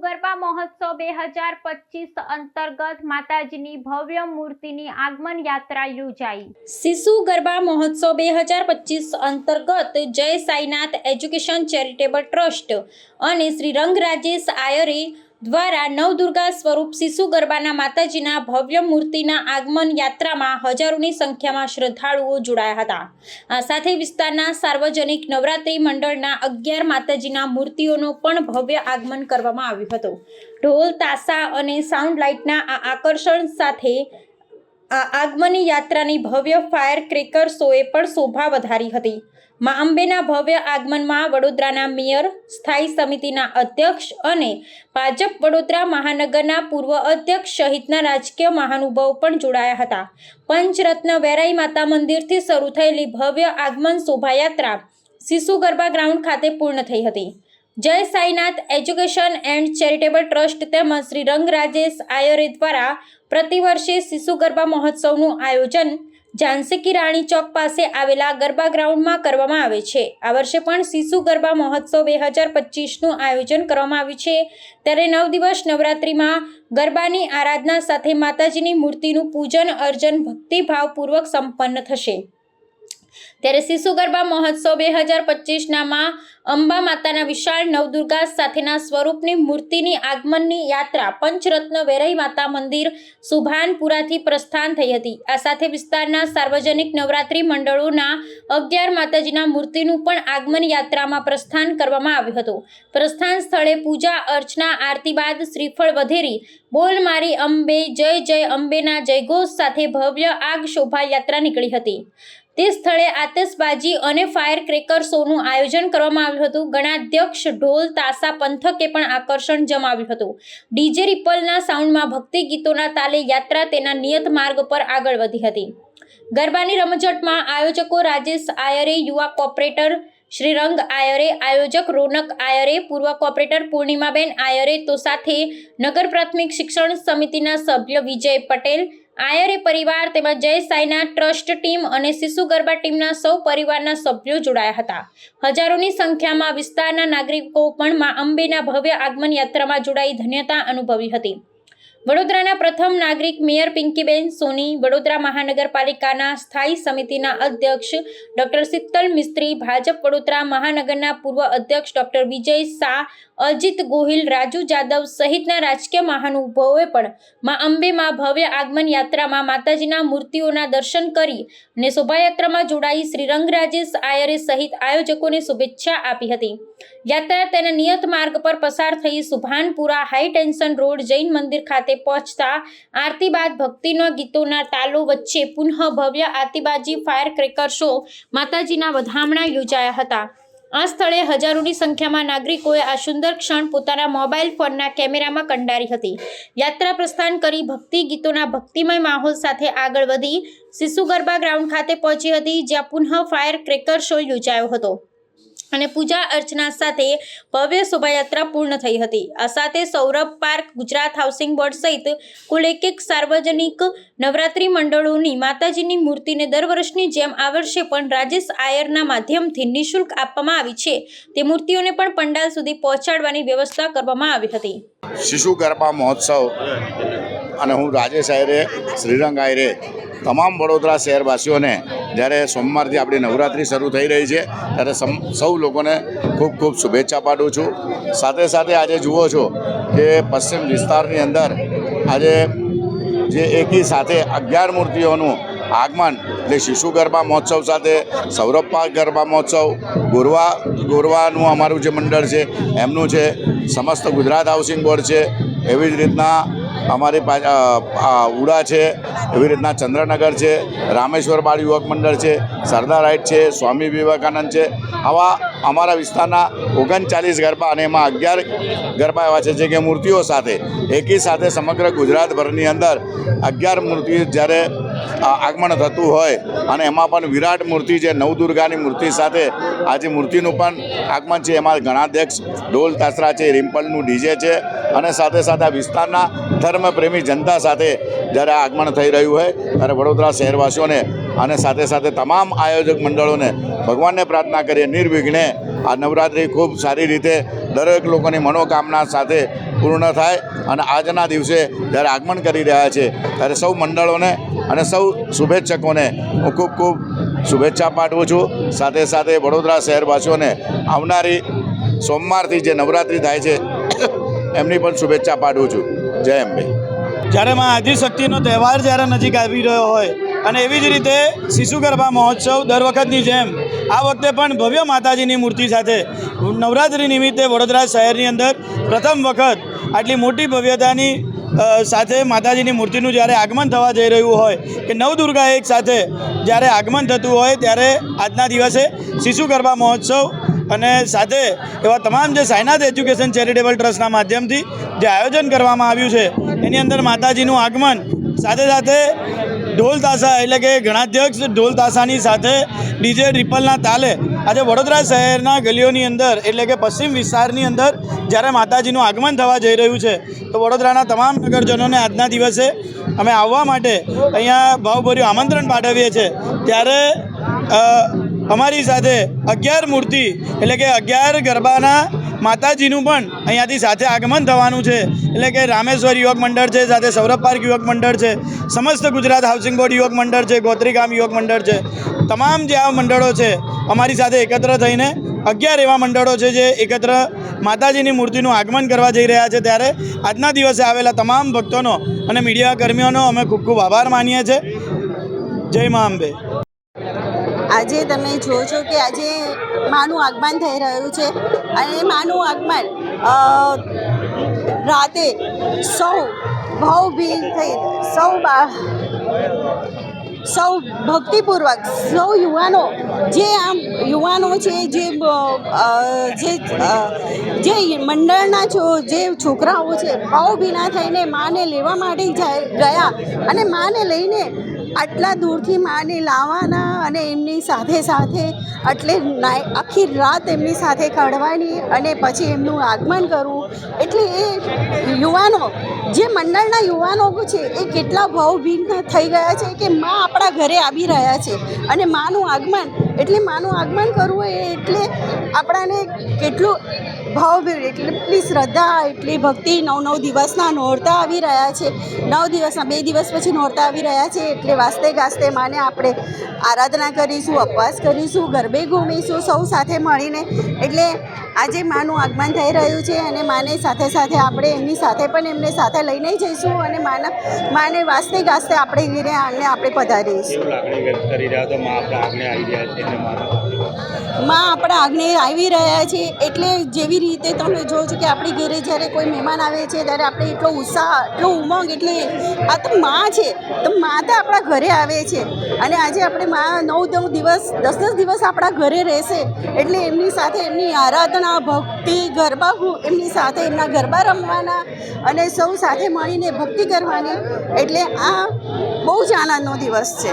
ગરબા મહોત્સવ બે હજાર પચીસ અંતર્ગત માતાજીની ભવ્ય મૂર્તિની આગમન યાત્રા યોજાઈ. શિશુ ગરબા મહોત્સવ બે હજાર પચીસ અંતર્ગત જય સાઈનાથ એજ્યુકેશન ચેરિટેબલ ટ્રસ્ટ અને શ્રી રંગ રાજેશ આયરે દ્વારા નવદુર્ગા સ્વરૂપ શિશુ ગરબાના માતાજીના ભવ્ય મૂર્તિના આગમન યાત્રામાં હજારોની સંખ્યામાં શ્રદ્ધાળુઓ જોડાયા હતા. આ સાથે વિસ્તારના સાર્વજનિક નવરાત્રિ મંડળના અગિયાર માતાજીના મૂર્તિઓનો પણ ભવ્ય આગમન કરવામાં આવ્યું હતું. ઢોલ, તાસા અને સાઉન્ડ લાઇટના આ આકર્ષણ સાથે આ આગમની યાત્રાની ભવ્ય ફાયર ક્રેકર્સોએ પણ શોભા વધારી હતી. મા અંબેના ભવ્ય આગમનમાં વડોદરાના મેયર, સ્થાયી સમિતિના અધ્યક્ષ અને ભાજપ વડોદરા મહાનગરના પૂર્વ અધ્યક્ષ સહિતના રાજકીય મહાનુભાવો પણ જોડાયા હતા. પંચરત્ન વેરાઈ માતા મંદિરથી શરૂ થયેલી ભવ્ય આગમન શોભાયાત્રા શિશુ ગરબા ગ્રાઉન્ડ ખાતે પૂર્ણ થઈ હતી. Jay Sainath education and charitable trust તેમજ શ્રી રંગ રાજેશ આયરે દ્વારા પ્રતિવર્ષે શિશુ ગરબા મહોત્સવનું આયોજન ઝાંસી રાણી ચોક પાસે આવેલા ગરબા ગ્રાઉન્ડમાં કરવામાં આવે છે. આ વર્ષે પણ શિશુ ગરબા મહોત્સવ બે હજાર પચીસનું આયોજન કરવામાં આવ્યું છે. ત્યારે નવ દિવસ નવરાત્રિમાં ગરબાની આરાધના સાથે માતાજીની મૂર્તિનું પૂજન, અર્ચન, ભક્તિભાવપૂર્વક સંપન્ન થશે. ત્યારે શિશુ ગરબા મહોત્સવ બે હજાર પચીસનામાં અંબા માતાના વિશાળ નવદુર્ગા સાથેના સ્વરૂપની મૂર્તિની આગમનની યાત્રા પંચરત્ન વેરાઈ માતા મંદિર સુભાનપુરાથી પ્રસ્થાન થઈ હતી. આ સાથે વિસ્તારના સાર્વજનિક નવરાત્રિ મંડળોના અગિયાર માતાજીના મૂર્તિનું પણ આગમન યાત્રામાં પ્રસ્થાન કરવામાં આવ્યું હતું. પ્રસ્થાન સ્થળે પૂજા, અર્ચના, આરતી બાદ શ્રીફળ વધેરી, બોલ મારી અંબે, જય જય અંબેના જયઘોષ સાથે ભવ્ય આગ શોભાયાત્રા નીકળી હતી. તે સ્થળે આતશબાજી અને ફાયર ક્રેકર શોનું આયોજન કરવામાં આવ્યું હતું. ગણાધ્યક્ષ ઢોલ, તાસા, પંથકે પણ આકર્ષણ જમાવ્યું હતું. ડીજે રિપલના સાઉન્ડમાં ભક્તિ ગીતોના તાલે યાત્રા તેના નિયત માર્ગ પર આગળ વધી હતી. ગરબાની રમઝટમાં આયોજકો રાજેશ આયરે, યુવા કોર્પોરેટર શ્રીરંગ આયરે, આયોજક રોનક આયરે, પૂર્વ કોપરેટર પૂર્ણિમાબેન આયરે, તો સાથે નગર પ્રાથમિક શિક્ષણ સમિતિના સભ્ય વિજય પટેલ આયરે પરિવાર તેમજ જય સાઈના ટ્રસ્ટ ટીમ અને શિશુ ગરબા ટીમના સૌ પરિવારના સભ્યો જોડાયા હતા. હજારોની સંખ્યામાં વિસ્તારના નાગરિકો પણ મા અંબેના ભવ્ય આગમન યાત્રામાં જોડાઈ ધન્યતા અનુભવી હતી. વડોદરાના પ્રથમ નાગરિક મેયર પિંકીબેન સોની, વડોદરા મહાનગરપાલિકાના સ્થાયી સમિતિના અધ્યક્ષ ડોક્ટર શીતલ મિસ્ત્રી, ભાજપ વડોદરા મહાનગરના પૂર્વ અધ્યક્ષ ડોક્ટર વિજય શાહ, અજીત ગોહિલ, રાજુ જાદવ સહિતના રાજકીય મહાનુભાવોએ પણ મા અંબેમાં ભવ્ય આગમન યાત્રામાં માતાજીના મૂર્તિઓના દર્શન કરી અને શોભાયાત્રામાં જોડાઈ શ્રી રંગરાજેશ આયરે સહિત આયોજકોને શુભેચ્છા આપી હતી. યાત્રા તેના નિયત માર્ગ પર પસાર થઈ Subhanpura high tension road Jain Mandir ખાતે પહોંચતા આરતી બાદ ભક્તિના ગીતોના તાલો વચ્ચે પુનઃ ભવ્ય આતિબાજી ફાયર ક્રેકર શો માતાજીના વધામણા યોજાયા હતા. આ સ્થળે હજારોની સંખ્યામાં નાગરિકોએ આ સુંદર ક્ષણ પોતાના મોબાઈલ ફોનના કેમેરામાં કંડારી હતી. યાત્રા પ્રસ્થાન કરી ભક્તિ ગીતોના ભક્તિમય માહોલ સાથે આગળ વધી શિશુ ગરબા ગ્રાઉન્ડ ખાતે પહોંચી હતી, જ્યાં પુનઃ ફાયર ક્રેકર શો યોજાયો હતો. અને પૂજા અર્ચના સાથે ભવ્ય શોભાયાત્રા પૂર્ણ થઈ હતી. આ સાથે Saurabh park, Gujarat housing board સહિત કુલ એક એક સાર્વજનિક નવરાત્રિ મંડળોની માતાજીની મૂર્તિને દર વર્ષની જેમ આ વર્ષે પણ રાજેશ આયરના માધ્યમથી નિઃશુલ્ક આપવામાં આવી છે. તે મૂર્તિઓને પણ પંડાલ સુધી પહોંચાડવાની વ્યવસ્થા કરવામાં આવી હતી. શિશુ ગરબા મહોત્સવ અને હું રાજેશ આયરે, શ્રીરંગ આયરે, તમામ વડોદરા શહેરવાસીઓને જ્યારે સોમવારથી આપણી નવરાત્રિ શરૂ થઈ રહી છે, ત્યારે સૌ લોકોને ખૂબ ખૂબ શુભેચ્છા પાઠવું છું. સાથે સાથે આજે જુઓ છો કે પશ્ચિમ વિસ્તારની અંદર આજે જે એકી સાથે અગિયાર મૂર્તિઓનું આગમન, એટલે શિશુ ગરબા મહોત્સવ સાથે સૌરભ પાક ગરબા મહોત્સવ, ગોરવા, ગોરવાનું અમારું જે મંડળ છે, એમનું છે, સમસ્ત ગુજરાત હાઉસિંગ બોર્ડ છે, એવી જ રીતના અમારી ઉડા છે, એવી રીતના ચંદ્રનગર છે, રામેશ્વર બાળ યુવક મંડળ છે, સરદાર રાઈટ છે, સ્વામી વિવેકાનંદ છે. આવા અમારા વિસ્તારના ઓગણચાલીસ ગરબા અને એમાં અગિયાર ગરબા એવા છે જે કે મૂર્તિઓ સાથે, એકી સાથે સમગ્ર ગુજરાતભરની અંદર અગિયાર મૂર્તિ જ્યારે આગમન થતું હોય અને એમાં પણ વિરાટ મૂર્તિ છે, નવદુર્ગાની મૂર્તિ સાથે. આજે મૂર્તિનું પણ આગમન છે, એમાં ગણાધ્યક્ષ ઢોલ તાસરા છે, રિમ્પલનું ડીજે છે અને સાથે સાથે આ વિસ્તારના ધર્મપ્રેમી જનતા સાથે જ્યારે આગમન થઈ રહ્યું હોય ત્યારે વડોદરા શહેરવાસીઓને અને સાથે સાથે તમામ આયોજક મંડળોને ભગવાનને પ્રાર્થના કરીએ, નિર્વિઘ્ને આ નવરાત્રિ ખૂબ સારી રીતે દરેક લોકોની મનોકામના સાથે પૂર્ણ થાય અને આજના દિવસે જ્યારે આગમન કરી રહ્યા છે, ત્યારે સૌ મંડળોને અને સૌ શુભેચ્છકોને હું ખૂબ ખૂબ શુભેચ્છા પાઠવું છું. સાથે સાથે વડોદરા શહેરવાસીઓને આવનારી સોમવારથી જે નવરાત્રિ થાય છે, એમની પણ શુભેચ્છા પાઠવું છું. જય અંબે. જ્યારે માં આદિશક્તિનો તહેવાર જ્યારે નજીક આવી રહ્યો હોય અને એવી જ રીતે શિશુ ગરબા મહોત્સવ દર વખતની જેમ, આ વખતે પણ ભવ્ય માતાજીની મૂર્તિ સાથે નવરાત્રિ નિમિત્તે વડોદરા શહેરની અંદર પ્રથમ વખત આટલી મોટી ભવ્યતાની સાથે માતાજીની મૂર્તિનું જ્યારે આગમન થવા જઈ રહ્યું હોય કે નવદુર્ગા એક સાથે જ્યારે આગમન થતું હોય ત્યારે આજના દિવસે શિશુ ગરબા મહોત્સવ અને સાથે એવા તમામ જે સાયનાથ એજ્યુકેશન ચેરિટેબલ ટ્રસ્ટના માધ્યમથી જે આયોજન કરવામાં આવ્યું છે, એની અંદર માતાજીનું આગમન સાથે સાથે ઢોલ તાસા એટલે કે ગણાધ્યક્ષ ઢોલ તાસાની સાથે ડીજે ટ્રિપલના તાલે આજે વડોદરા શહેરના ગલીઓની અંદર એટલે કે પશ્ચિમ વિસ્તારની અંદર જ્યારે માતાજીનું આગમન થવા જઈ રહ્યું છે, તો વડોદરાના તમામ નગરજનોને આજના દિવસે અમે આવવા માટે અહીંયા ભાવભર્યું આમંત્રણ પાઠવીએ છીએ. ત્યારે અમારી સાથે અગિયાર મૂર્તિ એટલે કે અગિયાર ગરબાના માતાજીનું પણ અહીંયાથી સાથે આગમન થવાનું છે. એટલે કે રામેશ્વર યુવક મંડળ છે, સાથે સૌરભ પાર્ક યુવક મંડળ છે, સમસ્ત ગુજરાત હાઉસિંગ બોર્ડ યુવક મંડળ છે, ગોત્રીગામ યુવક મંડળ છે. તમામ જે આ મંડળો છે, અમારી સાથે એકત્ર થઈને અગિયાર એવા મંડળો છે જે એકત્ર માતાજીની મૂર્તિનું આગમન કરવા જઈ રહ્યા છે. ત્યારે આજના દિવસે આવેલા તમામ ભક્તોનો અને મીડિયા કર્મીઓનો અમે ખૂબ ખૂબ આભાર માનીએ છીએ. જય મા અંબે. આજે તમે જો છો કે આજે માનું આગમન થઈ રહ્યું છે અને માનું આગમન રાતે સૌ ભાવભીન થઈ, સૌ બા, સૌ ભક્તિપૂર્વક, સૌ યુવાનો, જે આમ યુવાનો છે, જે જે જે મંડળના છો, જે છોકરાઓ છે, ભાવભીના થઈને માને લેવા માટે જાય, ગયા અને માને લઈને આટલા દૂરથી માને લાવવાના અને એમની સાથે સાથે એટલે આખી રાત એમની સાથે કાઢવાની અને પછી એમનું આગમન કરવું. એટલે એ યુવાનો, જે મંડળના યુવાનો છે, એ કેટલા ભાવભીન થઈ ગયા છે કે મા આપણા ઘરે આવી રહ્યા છે અને માનું આગમન. એટલે માનું આગમન કરવું એ એટલે આપણાને કેટલું ભાવભીન એટલી શ્રદ્ધા, એટલી ભક્તિ. નવ નવ દિવસના નોરતા આવી રહ્યા છે. નવ દિવસના, બે દિવસ પછી નોરતા આવી રહ્યા છે. એટલે વાસ્તે ગાસ્તે માને આપણે આરાધના કરીશું, ઉપવાસ કરીશું, ગરબે ઘૂમીશું, સૌ સાથે મળીને. એટલે આજે માનું આગમન થઈ રહ્યું છે અને માને સાથે સાથે આપણે એમની સાથે પણ એમને સાથે લઈને જઈશું અને માના માને વાસ્તે ગાસ્તે આપણે ઘીરે આંગણે આપણે પધારીશું. માં આપણા આગને માં આપણા આંગણે આવી રહ્યા છે એટલે જેવી રીતે તમે જો છો કે આપણી ઘરે જ્યારે કોઈ મહેમાન આવે છે ત્યારે આપણે એટલો ઉત્સાહ એટલો ઉમંગ એટલે આ તો માં છે. તો માં તો આપણા ઘરે આવે છે. અને આજે આપણે માં નવ નવ દિવસ દસ દસ દિવસ આપણા ઘરે રહેશે. એટલે એમની સાથે એમની આરાધના ભક્તિ ગરબા હું એમની સાથે એમના ગરબા રમવાના અને સૌ સાથે મળીને ભક્તિ કરવાની, એટલે આ બહુ જ આનંદનો દિવસ છે.